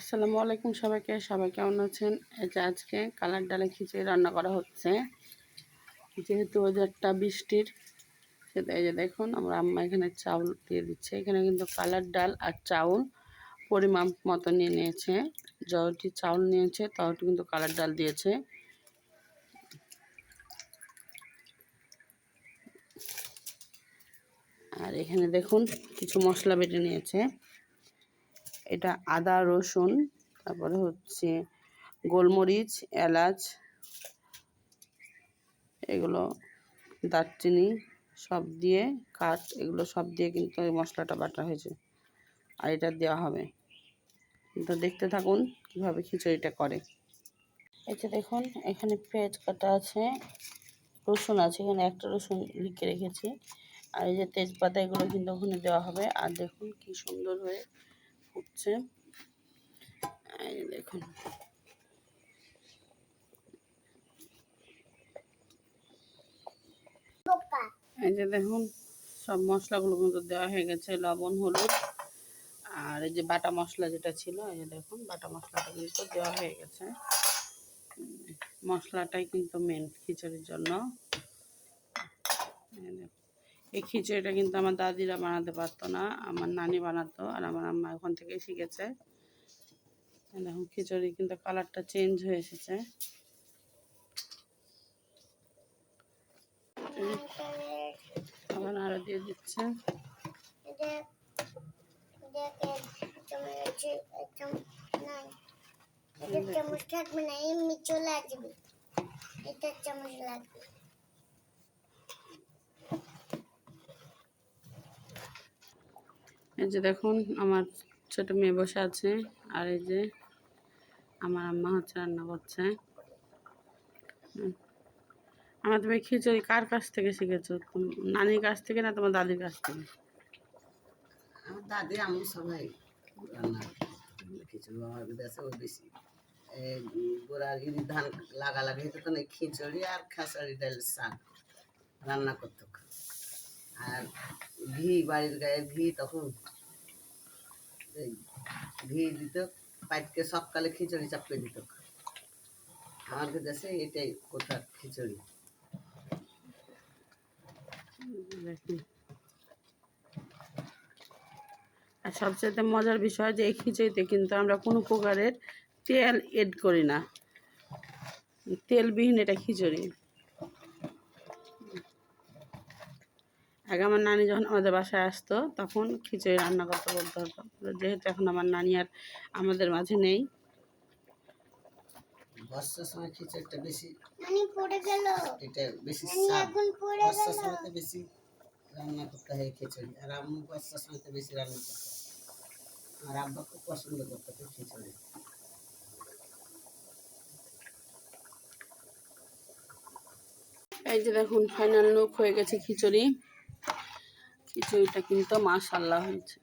আসসালামু আলাইকুম সবাইকে। সবাই কেমন আছেন? এই যে আজকে কালার ডালে খিচুড়ি রান্না করা হচ্ছে। যেহেতু ওয়েদারটা বৃষ্টির, সেটা এই যে দেখুন, আমরা আম্মা এখানে চাউল দিয়ে দিচ্ছে। এখানে কিন্তু কালার ডাল আর চাউল পরিমাপ মতো নিয়ে নিয়েছে। যতটি চাউল নিয়েছে, ততটি কিন্তু কালার ডাল দিয়েছে। আর এখানে দেখুন, কিছু মশলা বেটে নিয়েছে। এটা আদা, রসুন, তারপরে হচ্ছে গোলমরিচ, এলাচ, এগুলো দারচিনি সব দিয়ে কাঠ, এগুলো সব দিয়ে কিন্তু এই মশলাটা বাটা হয়েছে। আর এটা দেওয়া হবে। তো দেখতে থাকুন কীভাবে খিচুড়িটা করে। যে দেখুন, এখানে পেঁয়াজ কাটা আছে, রসুন আছে, এখানে একটা রসুন লিখে রেখেছি। আর এই যে তেজপাতা, এগুলো কিন্তু ওখানে দেওয়া হবে। আর দেখুন কি সুন্দর হয়ে ফুটছে এই দেখুন। এই যে দেখুন, সব মশলাগুলো কিন্তু দেওয়া হয়ে গেছে, লবণ, হলুদ। আর এই যে বাটা মশলা যেটা ছিল, এই যে দেখুন, বাটা মশলাটা কিন্তু দেওয়া হয়ে গেছে। মশলাটাই কিন্তু মেন খিচুড়ির জন্য। দেখুন। এই খিচুড়িটা কিন্তু আমার দাদিরা বানাতে পারতো না, আমার নানি বানাতো আর আমার আম্মা ওখান থেকে শিখেছে। এই দেখুন, খিচুড়ি কিন্তু কালারটা চেঞ্জ হয়ে এসেছে। আবার আরও দিয়ে দিচ্ছে। চামচ না এমনি চলে আসবে এটা চামচ লাগবে। এই যে দেখুন, আমার ছোট মেয়ে বসে আছে, আর এই যে আমার আম্মা হচ্ছে রান্না করছে। আমার তুমি খিচুড়ি কার কাছ থেকে শিখেছো? নানির কাছ থেকে না তোমার দাদির কাছ থেকে? আমার দাদি আমি সবাই রান্না খিচুড়ি আমার দেশে বেশি। এই গোড়ার গিরি ধান লাগা লাগা হইতো তখন খিচুড়ি আর খেসারি, ডাল, শাক রান্না করতো। আর ঘি, বাড়ির গায়ে ঘি তখন এই ঘি দিত পাইটকে সকালে খিচুড়ি চাপকে দিত। আমাদের দেশে এটাই কোথার খিচুড়ি। আর সবচেয়ে মজার বিষয় যে এই খিচুড়িতে কিন্তু আমরা কোনো প্রকারের তেল এড করি না। তেলবিহীন এটা খিচুড়ি। আগে আমার নানি যখন আমাদের বাসায় আসতো তখন খিচুড়ি রান্না করতে বলতে হতো। যেহেতু এখন আমার নানি আর আমাদের মাঝে নেই। বর্ষার সময় খিচুড়িটা বেশি পড়ে গেল। এটা বেশি এখন পড়ে বর্ষার গেল। সময়তে বেশি রান্না করতে হয় খিচুড়ি। আর আম্মু বর্ষার সময়তে বেশি রান্না করতে। আর আব্বা খুব পছন্দ করতো খিচুড়ি। এই যে দেখুন ফাইনাল লুক হয়ে গেছে খিচুড়ি। খিচুড়িটা কিন্তু মাশাল্লাহ হয়েছে।